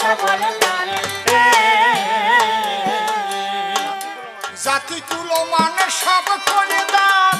সকল জাতি কুলো মানে সব করে দান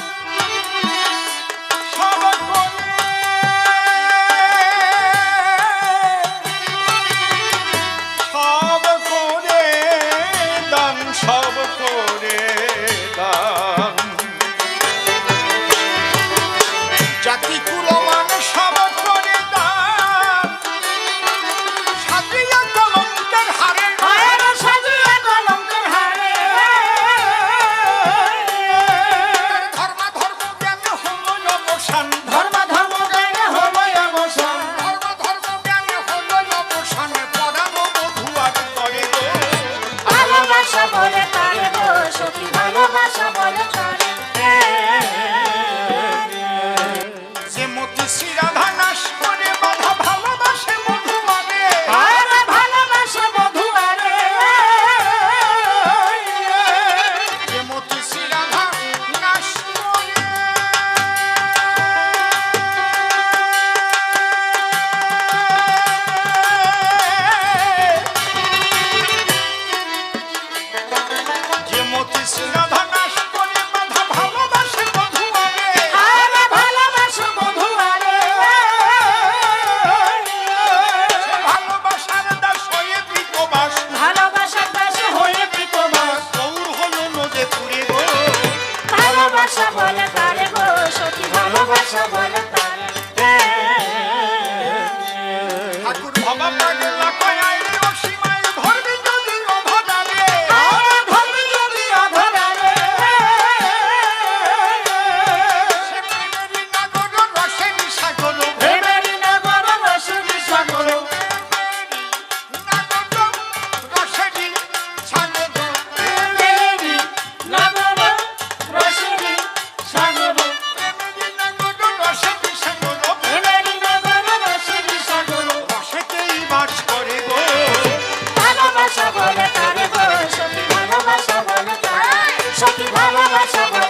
মতি শিরা ভাঙাস করে বাধা ভালোবাসে মধু মানে আরে ভালোবাসে মধু আরে। যে মতি শিরা ভাঙাস করে যে মতি শিরা shabba shabba.